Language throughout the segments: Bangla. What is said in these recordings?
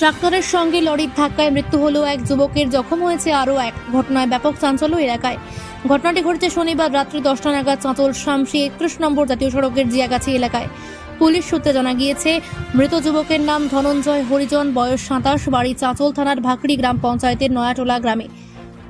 ট্রাক্টরের সঙ্গে লরির ধাক্কায় মৃত্যু হলো এক যুবকের জখম হয়েছে আরও এক। ঘটনায় ব্যাপক চাঞ্চল্য এলাকায়। ঘটনাটি ঘটেছে শনিবার রাত্রি দশটা নাগাদ চাঁচল শামসি একত্রিশ নম্বর জাতীয় সড়কের জিয়াগাছি এলাকায়। পুলিশ সূত্রে জানা গিয়েছে, মৃত যুবকের নাম ধনঞ্জয় হরিজন, বয়স সাতাশ, বাড়ি চাঁচল থানার ভাকড়ি গ্রাম পঞ্চায়েতের নয়াটোলা গ্রামে।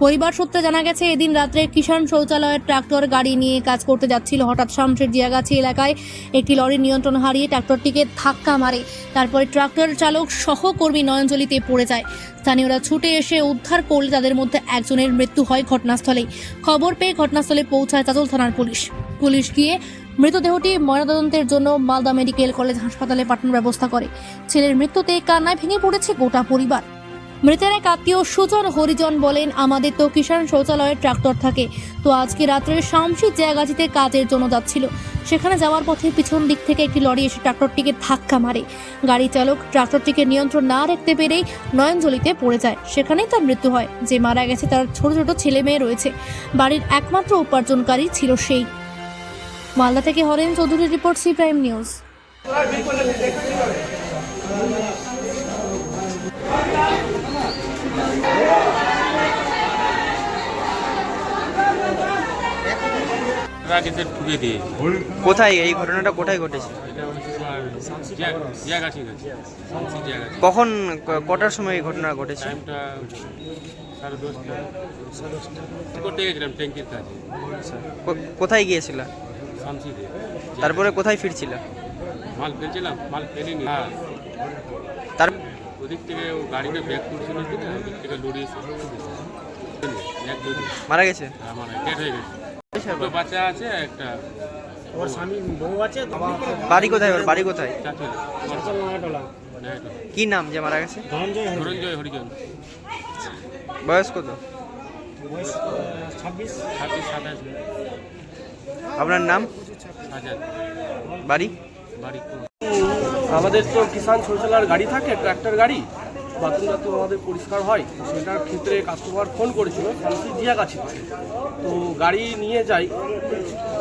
পরিবার সূত্রে জানা গেছে, এদিন রাত্রে কিষাণ শৌচালয়ের ট্রাক্টর গাড়ি নিয়ে কাজ করতে যাচ্ছিল। হঠাৎ শামশের জিয়াগাছি এলাকায় একটি লরির নিয়ন্ত্রণ হারিয়ে ট্রাক্টরটিকে ধাক্কা মারে। তারপরে ট্রাক্টর চালক সহকর্মী নয়নজলিতে পড়ে যায়। স্থানীয়রা ছুটে এসে উদ্ধার করলে তাদের মধ্যে একজনের মৃত্যু হয় ঘটনাস্থলেই। খবর পেয়ে ঘটনাস্থলে পৌঁছায় চাচল থানার পুলিশ। পুলিশ গিয়ে মৃতদেহটি ময়নাতদন্তের জন্য মালদা মেডিকেল কলেজ হাসপাতালে পাঠানোর ব্যবস্থা করে। ছেলের মৃত্যুতে কান্নায় ভেঙে পড়েছে গোটা পরিবার। মৃতের এক আত্মীয় সুজন হরিজন বলেন, আমাদের তো কিষাণ শৌচালয়ের ট্রাক্টর থাকে। তো আজকে রাত্রে শামসি জায়গাটিতে কাজের জন্য যাচ্ছিল। সেখানে যাওয়ার পথে পিছন দিক থেকে একটি লরি এসে ট্রাক্টরটিকে ধাক্কা মারে। গাড়ি চালক ট্রাক্টরটিকে নিয়ন্ত্রণ না রাখতে পেরেই নয়নজলিতে পড়ে যায়। সেখানেই তার মৃত্যু হয়। যে মারা গেছে তার ছোট ছোট ছেলে মেয়ে রয়েছে। বাড়ির একমাত্র উপার্জনকারী ছিল সেই। মালদা থেকে হরেন চৌধুরীর রিপোর্ট সি প্রাইম নিউজ। যে ঢুকে দিয়ে। কোথায়? এই ঘটনাটা কোথায় ঘটেছে? কখন কটার সময় এই ঘটনা ঘটেছে? কোথায় গিয়েছিল? তারপরে কোথায় ফিরছিল? মাল ফেলছিলাম মাল ফেলিনি। হ্যাঁ। তার ওদিক থেকে ও গাড়িটা ব্যাক করছিল ওদিক থেকে লড়ি এসে এক দুদিন মারা গেছে। আমার ডেট হয়ে গেছে। দুটো বাচ্চা আছে একটা। ওর স্বামী বউ আছে বাড়ি কোথায় ওর বাড়ি কোথায়? চাচল নয়াটোলা কি নাম যে মারা গেছে? ধনঞ্জয় হরিজন। হরিজন বয়স কত? বয়স ছাব্বিশ। ছাব্বিশ সাতাশ। আপনার নাম? বাড়ি? বাড়ি আমাদের তো কিষাণ শৌচালয়ের গাড়ি থাকে ট্র্যাক্টর গাড়ি। বাথরুমটা তো আমাদের পরিষ্কার হয় সেটার ক্ষেত্রে কাস্টমার ফোন করেছিল শান্তি জিয়া কাছে তো গাড়ি নিয়ে যাই,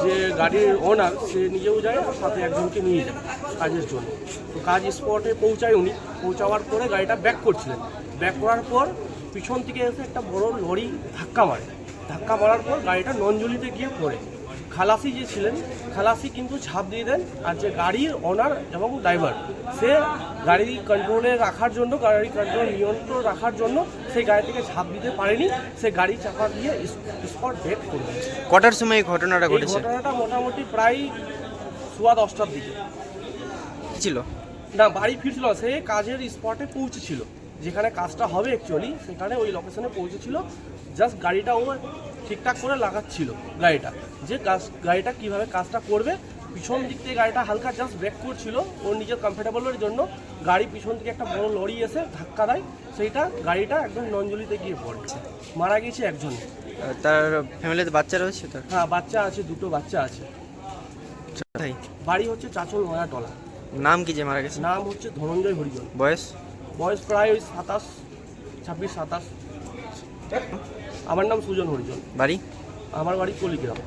যে গাড়ির ওনার সে নিজেও যায়, সাথে একজনকে নিয়ে যায় কাজের জন্য। তো কাজ স্পটে পৌঁছায় উনি। পৌঁছাওয়ার পরে গাড়িটা ব্যাক করছিলেন। ব্যাক করার পর পিছন থেকে এসে একটা বড় লরি ধাক্কা মারে। ধাক্কা মারার পর গাড়িটা নঞ্জলিতে গিয়ে পড়ে। খালাসি যে ছিলেন খালাসি কিন্তু ঝাঁপ দিয়ে দেন আর যে গাড়ির ওনার এবং ড্রাইভার সে গাড়ি কন্ট্রোলে রাখার জন্য গাড়ি কন্ট্রোল নিয়ন্ত্রণ রাখার জন্য সেই গাড়ি থেকে ঝাঁপ দিতে পারেনি। সে গাড়ি চাপা দিয়ে স্পট ডেট করে কটার সময় এই ঘটনাটা ঘটেছে? ঘটনাটা মোটামুটি প্রায় সোয়া দশটার দিকে। ছিল? না বাড়ি ফিরছিল সে কাজের স্পটে পৌঁছেছিল। যেখানে কাজটা হবে অ্যাকচুয়ালি সেখানে ওই লোকেশনে পৌঁছেছিল। জাস্ট গাড়িটা ও ঠিকঠাক করে লাগাচ্ছিল গাড়িটা। যে কাজ গাড়িটা কীভাবে কাজটা করবে পিছন দিক থেকে গাড়িটা হালকা জাস্ট ব্রেক করছিল ওর নিজের কমফোর্টেবলের জন্য গাড়ি পিছন থেকে একটা বড় লরি এসে ধাক্কা দেয় সেইটা গাড়িটা একদম নঞ্জলিতে গিয়ে পড়ছে। মারা গেছে একজন। তার ফ্যামিলিতে বাচ্চা রয়েছে তার? হ্যাঁ বাচ্চা আছে দুটো বাচ্চা আছে। বাড়ি হচ্ছে চাচল নয়াটলা নাম কি যে মারা গেছে? নাম হচ্ছে ধনঞ্জয় হরিজন। বয়স? বয়স প্রায় ওই সাতাশ ছাব্বিশ সাতাশ। আমার নাম সুজন হরিজন। বাড়ি? আমার বাড়ি কলিগ্রাম।